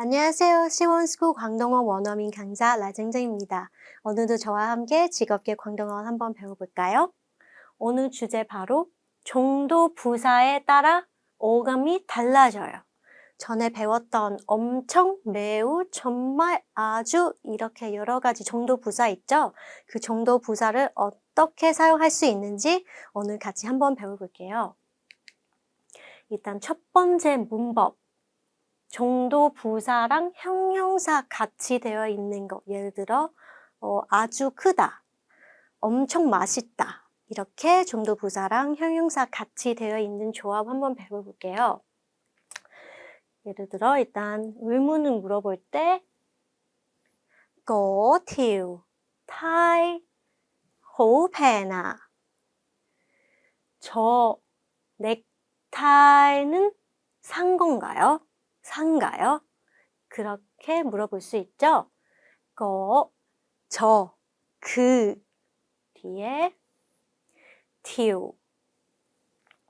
안녕하세요. 시원스쿨 광동어 원어민 강사 라쟁쟁입니다. 오늘도 저와 함께 즐겁게 광동어 한번 배워볼까요? 오늘 주제 바로 정도 부사에 따라 어감이 달라져요. 전에 배웠던 엄청, 매우, 정말, 아주 이렇게 여러 가지 정도 부사 있죠? 그 정도 부사를 어떻게 사용할 수 있는지 오늘 같이 한번 배워볼게요. 일단 첫 번째 문법. 정도 부사랑 형용사 같이 되어 있는 거. 예를 들어, 어, 아주 크다, 엄청 맛있다. 이렇게 정도 부사랑 형용사 같이 되어 있는 조합 한번 배워볼게요. 예를 들어, 일단 의문을 물어볼 때, có thiểu thai hổ pè나 저 넥타이는 산 건가요? 산가요? 그렇게 물어볼 수 있죠? 거, 저, 그 뒤에 tiu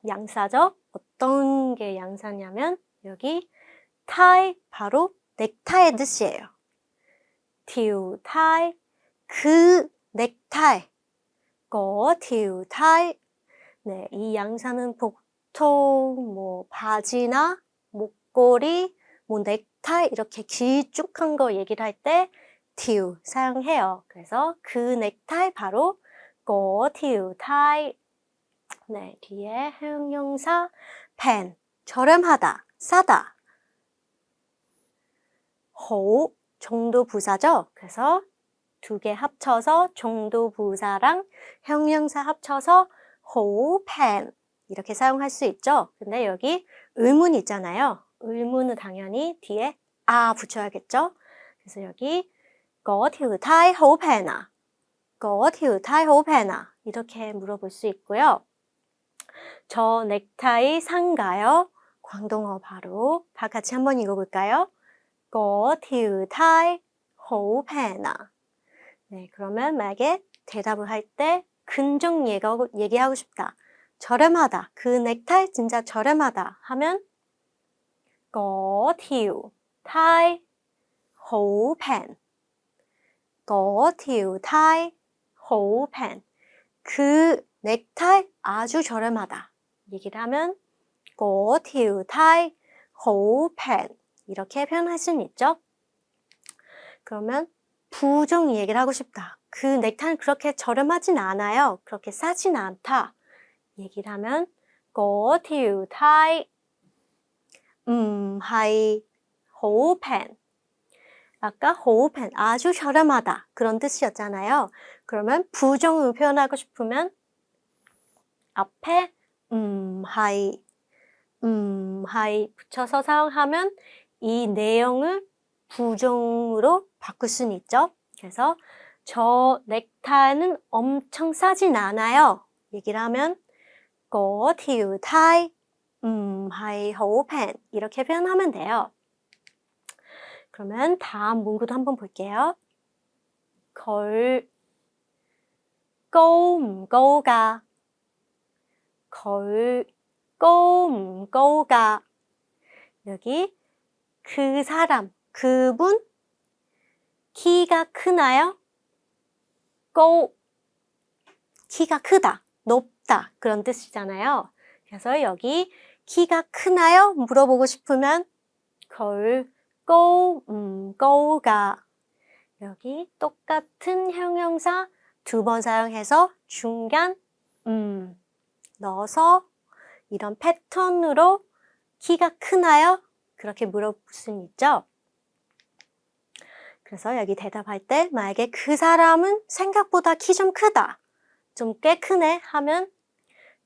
양사죠? 어떤 게 양사냐면 여기 타이 바로 넥타이 뜻이에요. tiu 타이 그 넥타이 거 tiu 타이 네, 이 양사는 보통 뭐 바지나 목걸이, 뭐 넥타이 이렇게 길쭉한 거 얘기를 할때 tiu 사용해요. 그래서 그 넥타이 바로 거 tiu 타이 네, 뒤에 형용사 펜 저렴하다, 싸다 호 정도 부사죠. 그래서 두 개 합쳐서 정도 부사랑 형용사 합쳐서 호펜 이렇게 사용할 수 있죠. 근데 여기 의문 있잖아요. 의문은 당연히 뒤에 아 붙여야겠죠. 그래서 여기 thai hấu pen à? 이렇게 물어볼 수 있고요. 저 넥타이 산가요? 광동어 바로 다 같이 한번 읽어볼까요? pen à? 네, 그러면 만약에 대답을 할때 얘기하고, 얘기하고 싶다. 저렴하다. 그 넥타이 진짜 저렴하다 하면 có thiểu thai hấu pen có thiểu thai hấu pen 그 넥타이 아주 저렴하다. 얘기를 하면 thai hấu pen 이렇게 표현할 수는 있죠. 그러면 부정 얘기를 하고 싶다. 그 넥타이는 그렇게 저렴하진 않아요. 그렇게 싸진 않다. 얘기를 하면 thiểu thai 음, 하이 호펜 아까 호펜 아주 저렴하다 그런 뜻이었잖아요. 그러면 부정을 표현하고 싶으면 앞에 음, 하이 음, 하이 붙여서 사용하면 이 내용을 부정으로 바꿀 수는 있죠. 그래서 저 넥타이는 엄청 싸진 않아요. 얘기를 하면 thiểu thai 음, 엄하이 허우펜 이렇게 표현하면 돼요. 그러면 다음 문구도 한번 볼게요. 걸 꼬음꼬가 걸 꼬음꼬가 여기 그 사람 그분 키가 크나요? 꼬 키가 크다 높다 그런 뜻이잖아요. 그래서 여기 키가 크나요? 물어보고 싶으면 걸 câu 음, câu 가 여기 똑같은 형용사 두 번 사용해서 중간 음 넣어서 이런 패턴으로 키가 크나요? 그렇게 물어볼 수는 있죠. 그래서 여기 대답할 때 만약에 그 사람은 생각보다 키 좀 크다. 좀 꽤 크네 하면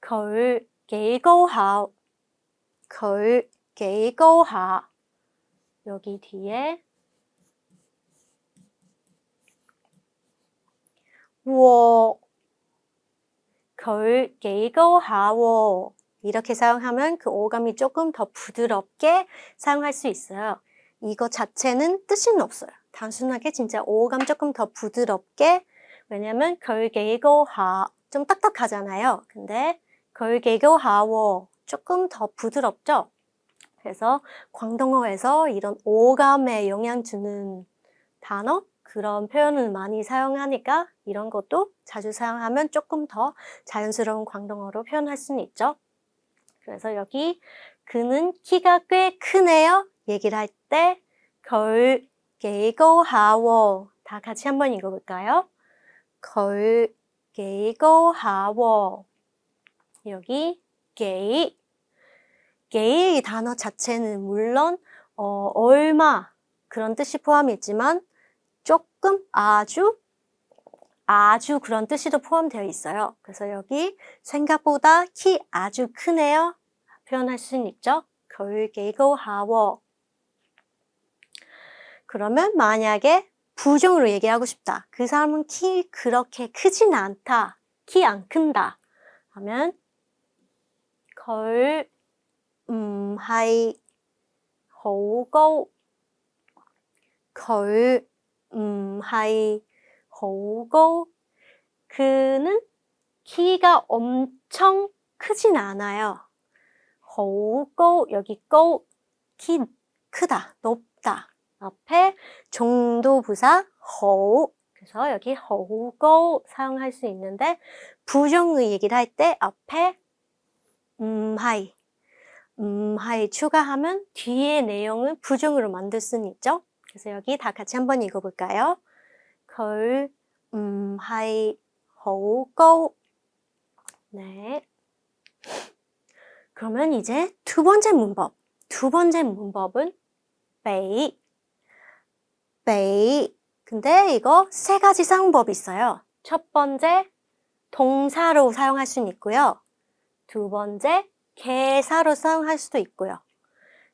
걸 게이고 하오 걸 게이고 하 여기 뒤에 我걸 게이고 하오 이렇게 사용하면 그 오감이 조금 더 부드럽게 사용할 수 있어요. 이거 자체는 뜻은 없어요. 단순하게 진짜 오감 조금 더 부드럽게 왜냐면 걸 게이고 하좀 딱딱하잖아요. 근데 걸 게이고 하오 조금 더 부드럽죠? 그래서 광동어에서 이런 오감에 영향 주는 단어 그런 표현을 많이 사용하니까 이런 것도 자주 사용하면 조금 더 자연스러운 광동어로 표현할 수는 있죠. 그래서 여기 그는 키가 꽤 크네요. 얘기를 할 때 걸 게이고 하워 다 같이 한번 읽어볼까요? 걸 게이고 하워 여기 게이 게이 이 단어 자체는 물론 어, 얼마 그런 뜻이 포함이 있지만 조금 아주 아주 그런 뜻이 도 포함되어 있어요. 그래서 여기 생각보다 키 아주 크네요. 표현할 수는 있죠. 걸게고 하워. 그러면 만약에 부정으로 얘기하고 싶다. 그 사람은 키 그렇게 크진 않다. 키 안 큰다. 하면 걸 음, 하이 호고 걸 음, 하이 호고 그는 키가 엄청 크진 않아요. 호고 여기 고, 키 크다, 높다. 앞에 종도부사 호 그래서 여기 호고 사용할 수 있는데 부정의 얘기를 할 때 앞에 음 하이 음 하이 추가하면 뒤에 내용을 부정으로 만들 수는 있죠. 그래서 여기 다 같이 한번 읽어볼까요? 걸 음 하이 호고 네. 그러면 이제 두 번째 문법. 두 번째 문법은 베이. 베이. 근데 이거 세 가지 사용법이 있어요. 첫 번째, 동사로 사용할 수는 있고요. 두 번째, 개사로 사용할 수도 있고요.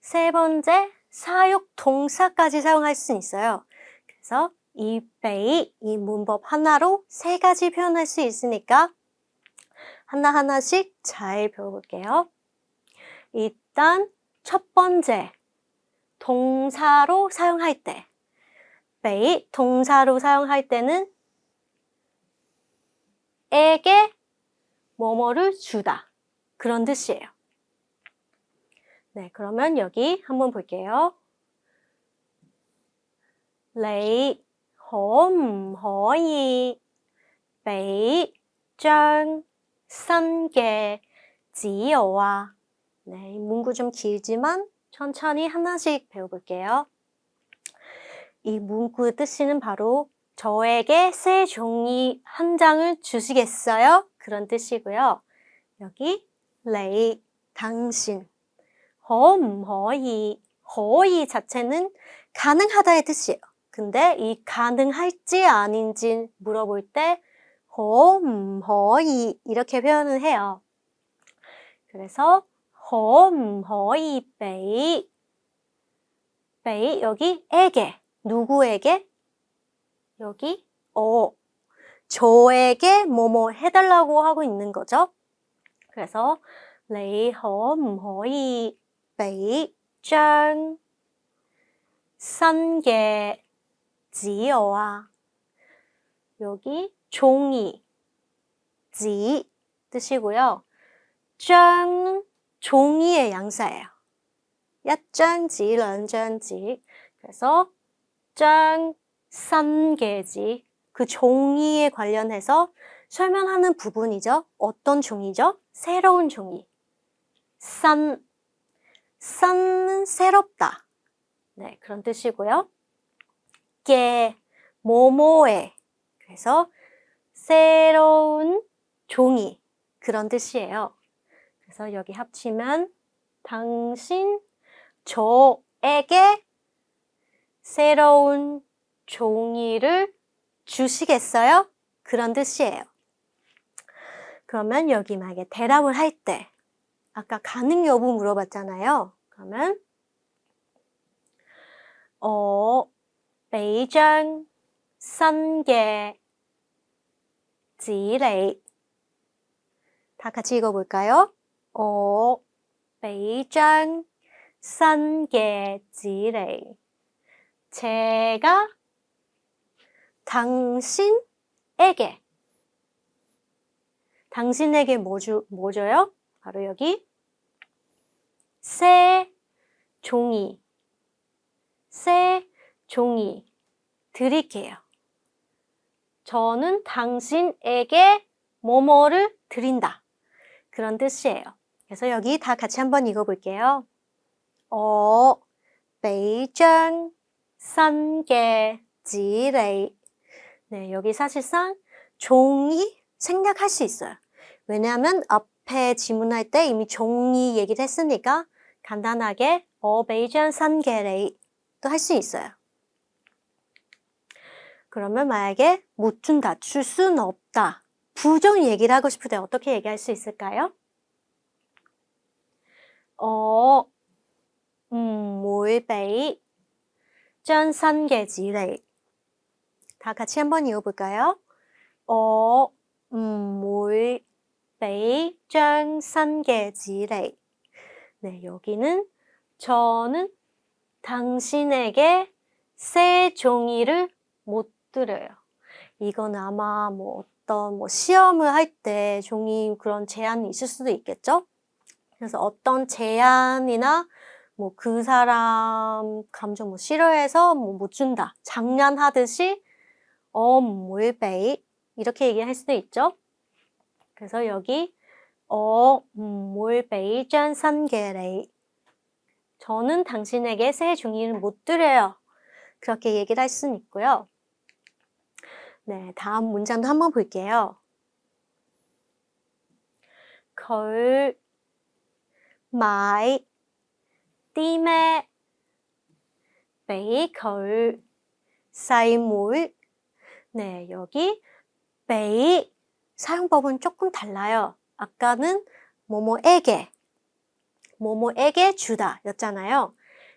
세 번째, 사역 동사까지 사용할 수는 있어요. 그래서 이 베이, 이 문법 하나로 세 가지 표현할 수 있으니까 하나하나씩 잘 배워볼게요. 일단 첫 번째 동사로 사용할 때 베이 동사로 사용할 때는 에게 뭐뭐를 주다 그런 뜻이에요. 네, 그러면 여기 한번 볼게요. 레이 홈 허이 베이 짱 산게 지요와 네, 이 문구 좀 길지만 천천히 하나씩 배워볼게요. 이 문구 뜻이는 바로 저에게 새 종이 한 장을 주시겠어요? 그런 뜻이고요. 여기 레이 당신 허이 자체는 가능하다의 뜻이에요. 근데 이 가능할지 아닌지 물어볼 때 홈, 허이 이렇게 표현을 해요. 그래서 베이 여기 에게 누구에게 여기 어 저에게 뭐뭐 해달라고 하고 있는 거죠. 그래서 지어와 여기 종이, 지 뜻이고요. 짱 종이의 양사예요. 야짱지, 런짱지. 그래서 짱 산계지 그 종이에 관련해서 설명하는 부분이죠. 어떤 종이죠? 새로운 종이. 산, 산은 새롭다. 네, 그런 뜻이고요. 게, 모모에. 그래서 새로운 종이 그런 뜻이에요. 그래서 여기 합치면 당신 저에게 새로운 종이를 주시겠어요? 그런 뜻이에요. 그러면 여기 만약에 대답을 할 때 아까 가능 여부 물어봤잖아요. 그러면 어 베이징 산계 지레이 다 같이 읽어볼까요? 어 베이징 산계 지레이 제가 당신에게 당신에게 뭐, 주, 뭐 줘요? 바로 여기 새 종이, 새 종이 드릴게요. 저는 당신에게 뭐뭐를 드린다. 그런 뜻이에요. 그래서 여기 다 같이 한번 읽어볼게요. 어, 베이장 산게 지레이. 네, 여기 사실상 종이 생략할 수 있어요. 왜냐하면 앞에 지문할 때 이미 종이 얘기를 했으니까 간단하게 어 베이장 산게레이 또할수 있어요. 그러면 만약에 못 준다, 줄 수는 없다. 부정 얘기를 하고 싶을 때 어떻게 얘기할 수 있을까요? 어, 음, 뭘 베이 짠 산게지레이. 다 같이 한번 읽어볼까요? 어, 음, 뭘 베이 짠 산게지레이. 네, 여기는 저는 당신에게 새 종이를 못 드려요. 이건 아마 뭐 어떤 뭐 시험을 할 때 종이 그런 제한이 있을 수도 있겠죠? 그래서 어떤 제한이나 뭐 그 사람 감정 뭐 싫어해서 뭐 못 준다. 장난하듯이 어, 뭘베이 이렇게 얘기할 수도 있죠. 그래서 여기 어, 뭘베이 짠 산게레이 저는 당신에게 새 종이를 못 드려요. 그렇게 얘기를 할 수는 있고요. 네, 다음 문장도 한번 볼게요. 걸 마이 띠메 베이 걸 사이 몰 네, 여기 베이 사용법은 조금 달라요. 아까는 뭐뭐에게 뭐뭐에게 주다 였잖아요.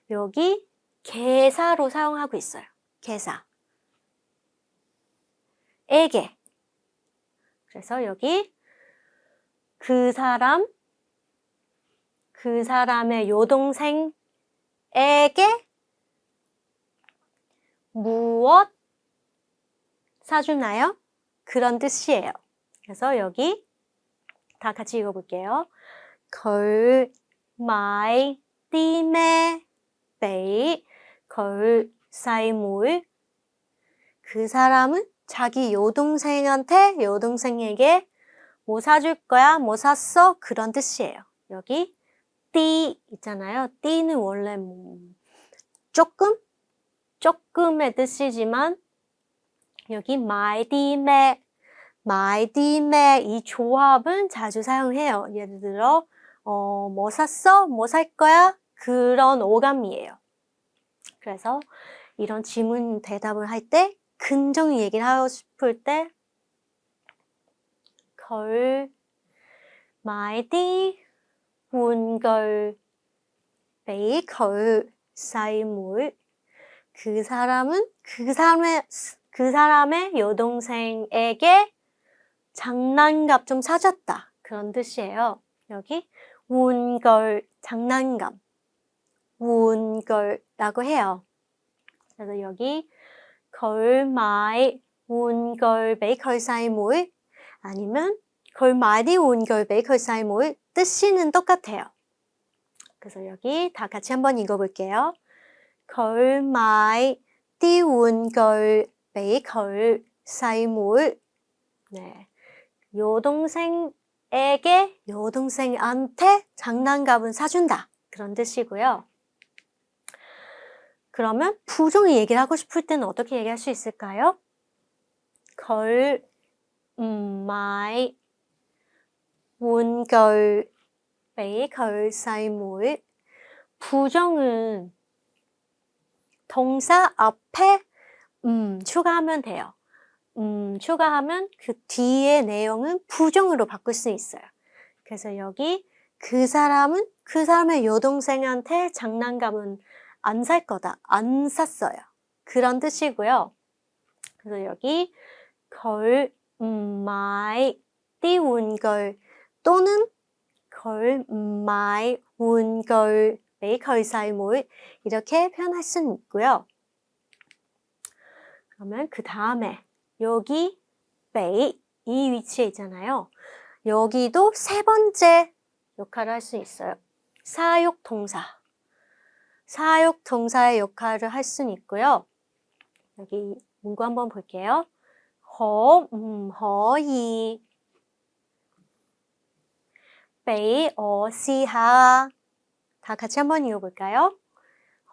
여기 개사로 사용하고 있어요. 개사. 에게. 그래서 여기 그 사람, 그 사람의 여동생에게 무엇 사주나요? 그런 뜻이에요. 그래서 여기 다 같이 읽어볼게요. 걸 마이 띠메 베이 걸 사이몰 그 사람은 자기 여동생한테 여동생에게 뭐 사줄 거야? 뭐 샀어? 그런 뜻이에요. 여기 띠 있잖아요. 띠는 원래 뭐 조금 조금의 뜻이지만 여기 마이디메 마이디메 이 조합은 자주 사용해요. 예를 들어 어, 뭐 샀어? 뭐 살 거야? 그런 오감이에요. 그래서 이런 질문 대답을 할 때 긍정 얘기를 하고 싶을 때 걸, 마이디, 운걸, 베이 걸, 사이물 그 사람은 그 사람의 그 사람의 여동생에게 장난감 좀 사줬다 그런 뜻이에요. 여기 운걸 장난감 운걸라고 해요. 그래서 여기 걸마이 운걸 베이컬사이몰 아니면 걸마디 운걸 베이컬사이몰 뜻이는 똑같아요. 그래서 여기 다 같이 한번 읽어볼게요. 걸마이 띠운걸 베이컬사이몰 네. 여동생에게 여동생한테 장난감은 사준다. 그런 뜻이고요. 그러면 부정의 얘기를 하고 싶을 때는 어떻게 얘기할 수 있을까요? 걸, 음, 마이, 원걸, 베이, 걸, 사이몰. 부정은 동사 앞에 음, 추가하면 돼요. 음, 추가하면 그 뒤에 내용은 부정으로 바꿀 수 있어요. 그래서 여기 그 사람은 그 사람의 여동생한테 장난감은 안 살 거다. 안 샀어요. 그런 뜻이고요. 그래서 여기 걸, 음, 마이, 띠운 걸 또는 걸, 음, 마이, 운 걸, 메이 걸 사이 뭘 이렇게 표현할 수는 있고요. 그러면 그 다음에 여기 베이 이 위치에 있잖아요. 여기도 세 번째 역할을 할 수 있어요. 사욕 동사. 사역 동사의 역할을 할 수는 있고요. 여기 문구 한번 볼게요. 허, 음, 허이. 베이, 어, 시 하. 다 같이 한번 읽어볼까요?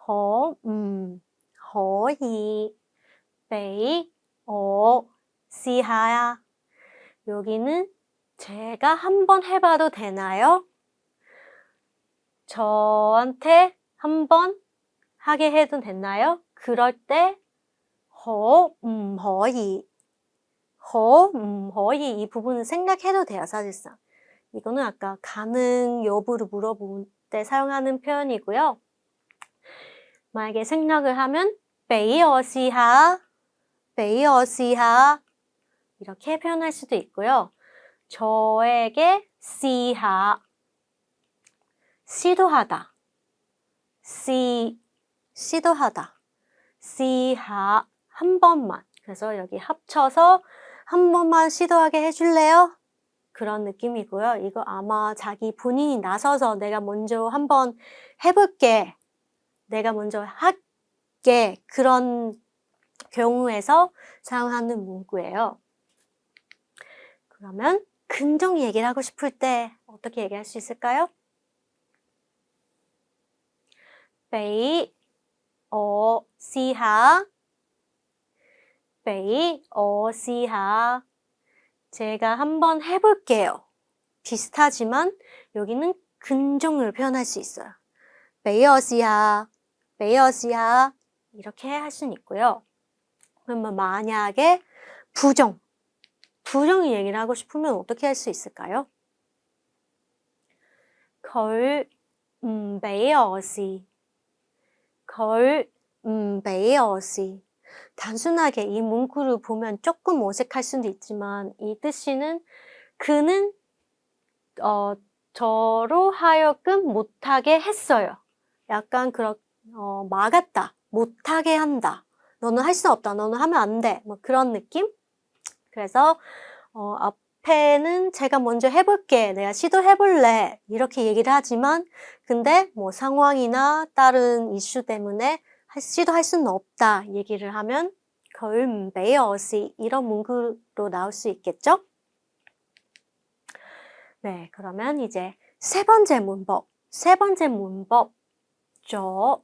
허, 음, 허이. 베이, 어, 시하야. 여기는 제가 한번 해봐도 되나요? 저한테 한번 하게 해도 됐나요? 그럴 때 허, 음, 허이. 허, 음, 허이. 이 부분은 생각해도 돼요, 사실상. 이거는 아까 가능 여부를 물어볼 때 사용하는 표현이고요. 만약에 생각을 하면 베이어시하, 베이어시하 이렇게 표현할 수도 있고요. 저에게 시하, 시도하다, 시, 시도하다, 시하 한 번만. 그래서 여기 합쳐서 한 번만 시도하게 해줄래요? 그런 느낌이고요. 이거 아마 자기 본인이 나서서 내가 먼저 한번 해볼게. 내가 먼저 할게. 그런 경우에서 사용하는 문구예요. 그러면 긍정 얘기를 하고 싶을 때 어떻게 얘기할 수 있을까요? 베이, 어, 어. 제가 한번 해볼게요. 비슷하지만 여기는 긍정을 표현할 수 있어요. 베이어시하, 베이어시하 이렇게 할 수는 있고요. 그러면 만약에 부정, 부정의 얘기를 하고 싶으면 어떻게 할 수 있을까요? 걸, 음, 음. 단순하게 이 문구를 보면 조금 어색할 수도 있지만 이 뜻이는 그는 어, 저로 하여금 못하게 했어요. 약간 그런 어, 막았다, 못하게 한다. 너는 할 수 없다, 너는 하면 안 돼. 뭐 그런 느낌? 그래서 어, 앞에는 제가 먼저 해볼게, 내가 시도해볼래 이렇게 얘기를 하지만 근데 뭐 상황이나 다른 이슈 때문에 할- 시도할 수는 없다 얘기를 하면 걸 메어시 이런 문구로 나올 수 있겠죠? 네, 그러면 이제 세 번째 문법. 세 번째 문법. 저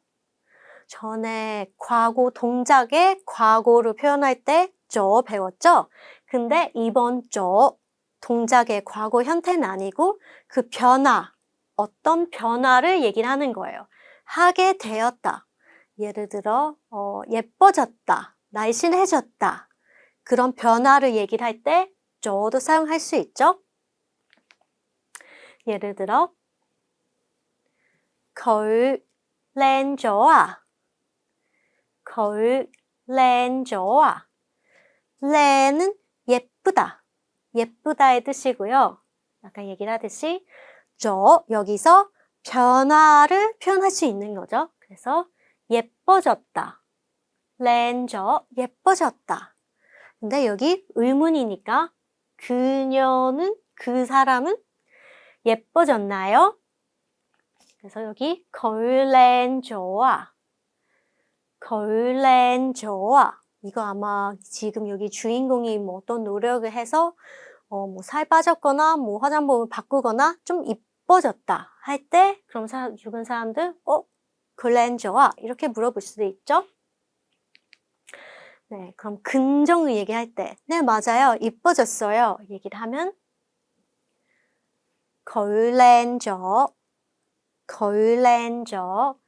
전에 과거 동작의 과거를 표현할 때 저 배웠죠? 근데 이번 저 동작의 과거 현태는 아니고 그 변화, 어떤 변화를 얘기를 하는 거예요. 하게 되었다. 예를 들어 어, 예뻐졌다, 날씬해졌다 그런 변화를 얘기를 할 때 저도 사용할 수 있죠. 예를 들어 거울 렌 좋아, 거울 렌 좋아. 렌은 예쁘다, 예쁘다의 뜻이고요. 아까 얘기를 하듯이 저 여기서 변화를 표현할 수 있는 거죠. 그래서 예뻐졌다. 렌저 예뻐졌다. 근데 여기 의문이니까 그녀는 그 사람은 예뻐졌나요? 그래서 여기 걸렌저와 걸렌저와 이거 아마 지금 여기 주인공이 뭐 어떤 노력을 해서 어, 뭐 살 빠졌거나 뭐 화장품을 바꾸거나 좀 이뻐졌다 할 때 그럼 사, 죽은 사람들 어 글렌저와 이렇게 물어볼 수도 있죠. 네, 그럼 긍정을 얘기할 때, 네, 맞아요. 이뻐졌어요. 얘기를 하면, 걸렌저, 걸렌저.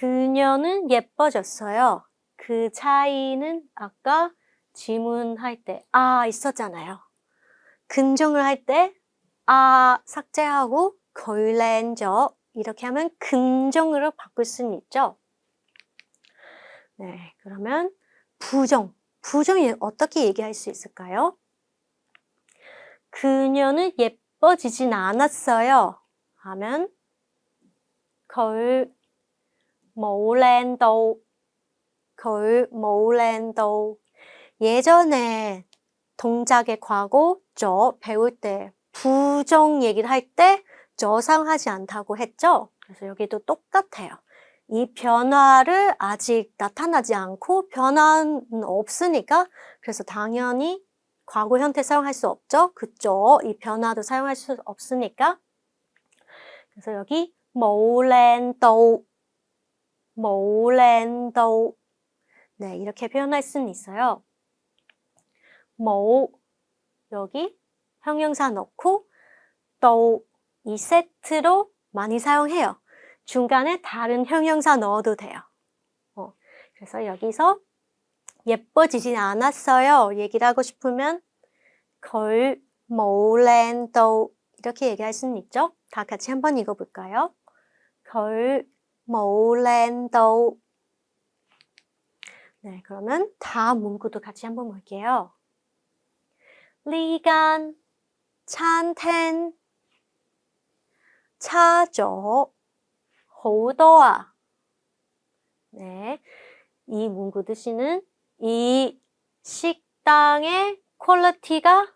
그녀는 예뻐졌어요. 그 차이는 아까 질문할 때, 아, 있었잖아요. 긍정을 할 때, 아, 삭제하고, 걸렌저. 이렇게 하면 긍정으로 바꿀 수는 있죠. 네, 그러면 부정. 부정이 어떻게 얘기할 수 있을까요? 그녀는 예뻐지진 않았어요. 하면 걸 모랜도 예전에 동작의 과거 저 배울 때 부정 얘기를 할 때 저상하지 않다고 했죠? 그래서 여기도 똑같아요. 이 변화를 아직 나타나지 않고 변화는 없으니까 그래서 당연히 과거 현태 사용할 수 없죠. 그죠? 이 변화도 사용할 수 없으니까 그래서 여기 모랜도 모랜도 네 이렇게 표현할 수는 있어요. 모 여기 형용사 넣고 또 이 세트로 많이 사용해요. 중간에 다른 형용사 넣어도 돼요. 어, 그래서 여기서 예뻐지진 않았어요. 얘기를 하고 싶으면 걸 모랜도 이렇게 얘기할 수는 있죠. 다 같이 한번 읽어볼까요? 걸 모랜도 네, 그러면 다음 문구도 같이 한번 볼게요. 리간 찬텐 차죠 호도아 네, 이 문구 뜻이는 이 식당의 퀄리티가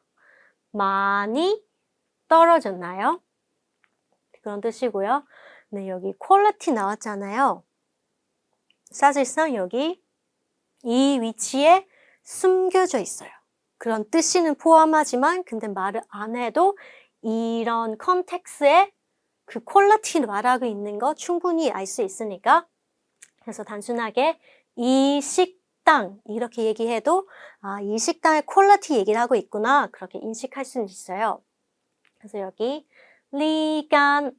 많이 떨어졌나요? 그런 뜻이고요. 네, 여기 퀄리티 나왔잖아요. 사실상 여기 이 위치에 숨겨져 있어요. 그런 뜻이는 포함하지만 근데 말을 안 해도 이런 컨텍스에 그 퀄리티 말하고 있는 거 충분히 알 수 있으니까 그래서 단순하게 이 식당 이렇게 얘기해도 아, 이 식당의 퀄리티 얘기를 하고 있구나 그렇게 인식할 수는 있어요. 그래서 여기 리간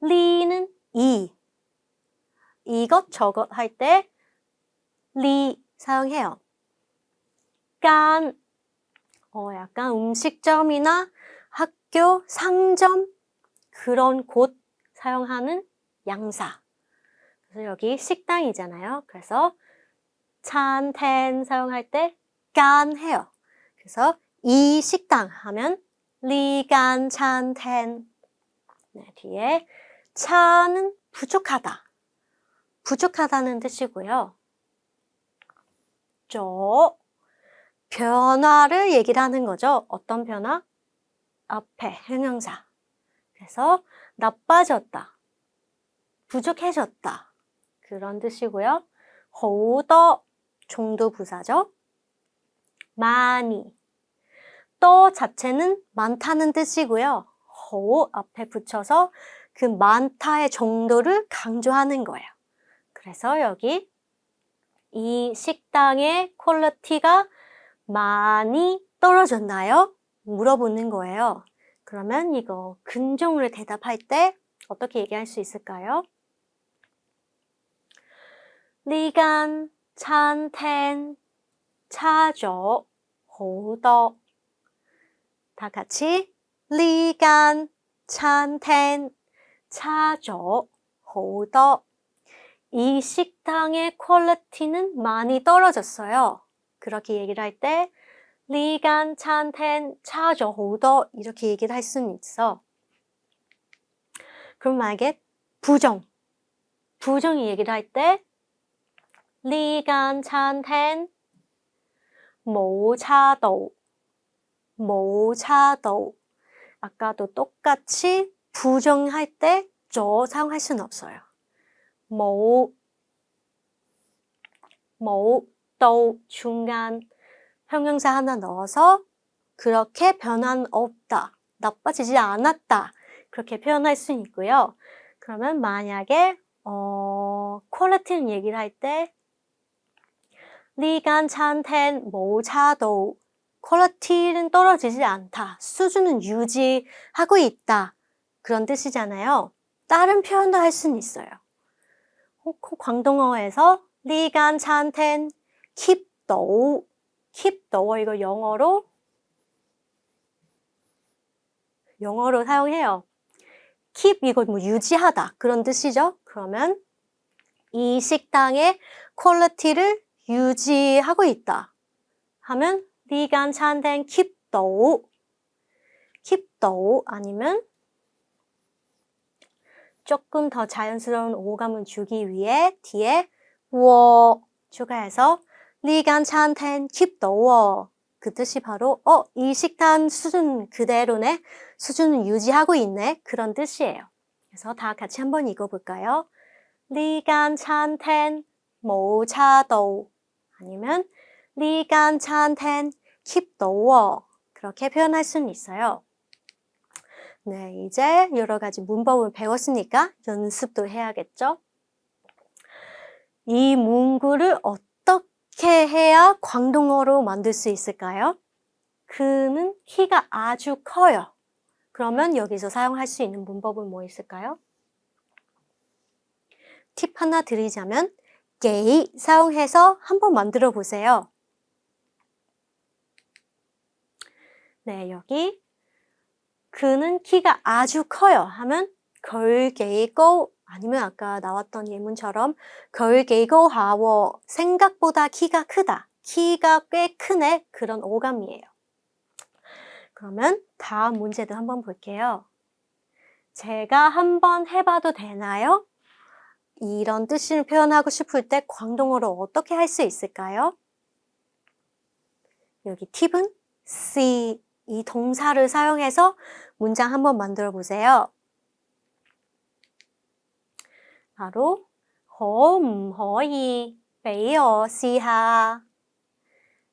리는 이 이것 저것 할 때 리 사용해요. 간 어, 약간 음식점이나 학교, 상점 그런 곳 사용하는 양사. 그래서 여기 식당이잖아요. 그래서 찬텐 사용할 때간 해요. 그래서 이 식당 하면 리간 찬텐. 네, 뒤에 차는 부족하다. 부족하다는 뜻이고요. 저 변화를 얘기를 하는 거죠. 어떤 변화? 앞에 형용사. 그래서 나빠졌다. 부족해졌다. 그런 뜻이고요. 호더 종도 부사죠. 많이. 또 자체는 많다는 뜻이고요. 호 앞에 붙여서 그 많다의 정도를 강조하는 거예요. 그래서 여기 이 식당의 퀄리티가 많이 떨어졌나요? 물어보는 거예요. 그러면 이거 근종으로 대답할 때 어떻게 얘기할 수 있을까요? 리간 찬텐 차죠 호더 다 같이 리간 찬텐 차죠 호더 이 식당의 퀄리티는 많이 떨어졌어요. 그렇게 얘기를 할 때 리간 찬텐 차저 호더 이렇게 얘기를 할 수는 있어. 그럼 만약에 부정 부정이 얘기를 할 때 리간 찬텐 모차도 모차도 아까도 똑같이 부정할 때저 사용할 수는 없어요. 모, 모, 또 중간 형용사 하나 넣어서 그렇게 변한 없다, 나빠지지 않았다 그렇게 표현할 수 있고요. 그러면 만약에 어, 퀄리티는 얘기를 할 때 리간 찬텐 모차도 퀄리티는 떨어지지 않다. 수준은 유지하고 있다. 그런 뜻이잖아요. 다른 표현도 할 수는 있어요. 호코 광동어에서 리간 찬텐 keep the 이거 영어로 영어로 사용해요. keep 이거 뭐 유지하다 그런 뜻이죠. 그러면 이 식당의 퀄리티를 유지하고 있다 하면 리간 찬텐 keep the 아니면 조금 더 자연스러운 오감을 주기 위해 뒤에 워 추가해서 니간 찬텐 킵더워 그 뜻이 바로 어, 이 식단 수준 그대로네 수준을 유지하고 있네 그런 뜻이에요. 그래서 다 같이 한번 읽어볼까요? 니간 찬텐 모차도 아니면 니간 찬텐 킵더워 그렇게 표현할 수는 있어요. 네, 이제 여러 가지 문법을 배웠으니까 연습도 해야겠죠? 이 문구를 어떻게 해야 광동어로 만들 수 있을까요? 그는 키가 아주 커요. 그러면 여기서 사용할 수 있는 문법은 뭐 있을까요? 팁 하나 드리자면 게이 사용해서 한번 만들어 보세요. 네, 여기 그는 키가 아주 커요 하면 걸게이고 아니면 아까 나왔던 예문처럼 걸게이고 하워 생각보다 키가 크다. 키가 꽤 크네. 그런 오감이에요. 그러면 다음 문제도 한번 볼게요. 제가 한번 해봐도 되나요? 이런 뜻을 표현하고 싶을 때 광동어로 어떻게 할 수 있을까요? 여기 팁은 see 이 동사를 사용해서 문장 한번 만들어 보세요. 바로 可唔可以俾我試下?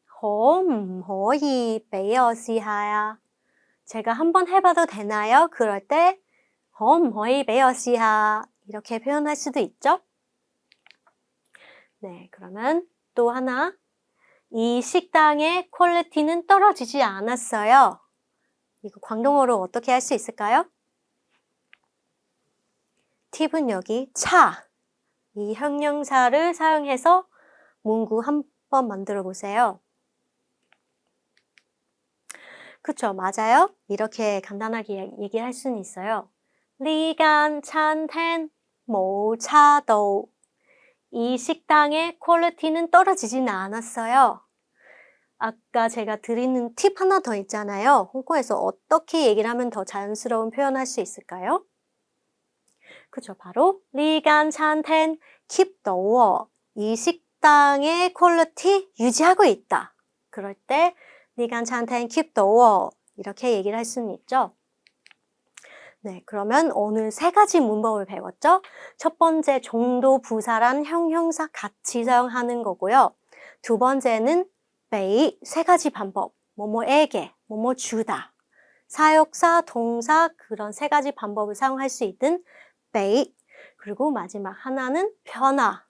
可唔可以俾我試下呀? 제가 한번 해봐도 되나요? 그럴 때 可唔可以俾我試下? 이렇게 표현할 수도 있죠? 네, 그러면 또 하나. 이 식당의 퀄리티는 떨어지지 않았어요. 이거 광동어로 어떻게 할 수 있을까요? 팁은 여기 차. 이 형용사를 사용해서 문구 한번 만들어 보세요. 그쵸, 맞아요? 이렇게 간단하게 얘기할 수는 있어요. 리간 찬텐 모차도 이 식당의 퀄리티는 떨어지진 않았어요. 아까 제가 드리는 팁 하나 더 있잖아요. 홍콩에서 어떻게 얘기를 하면 더 자연스러운 표현할 수 있을까요? 그죠. 바로 리간 찬텐 킵 더워 이 식당의 퀄리티 유지하고 있다. 그럴 때 리간 찬텐 킵 더워 이렇게 얘기를 할 수는 있죠. 네, 그러면 오늘 세 가지 문법을 배웠죠. 첫 번째 정도 부사란 형용사 같이 사용하는 거고요. 두 번째는 베이 세 가지 방법. 뭐뭐에게, 뭐뭐 주다. 사역사, 동사 그런 세 가지 방법을 사용할 수 있는 베이. 그리고 마지막 하나는 변화.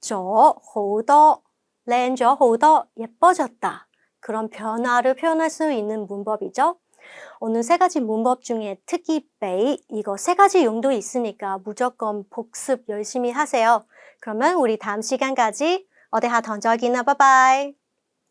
저, 호더, 렌저, 호더, 예뻐졌다. 그런 변화를 표현할 수 있는 문법이죠. 오늘 세 가지 문법 중에 특히 베이 이거 세 가지 용도 있으니까 무조건 복습 열심히 하세요. 그러면 우리 다음 시간까지 어디 하 던져기나 바이바이.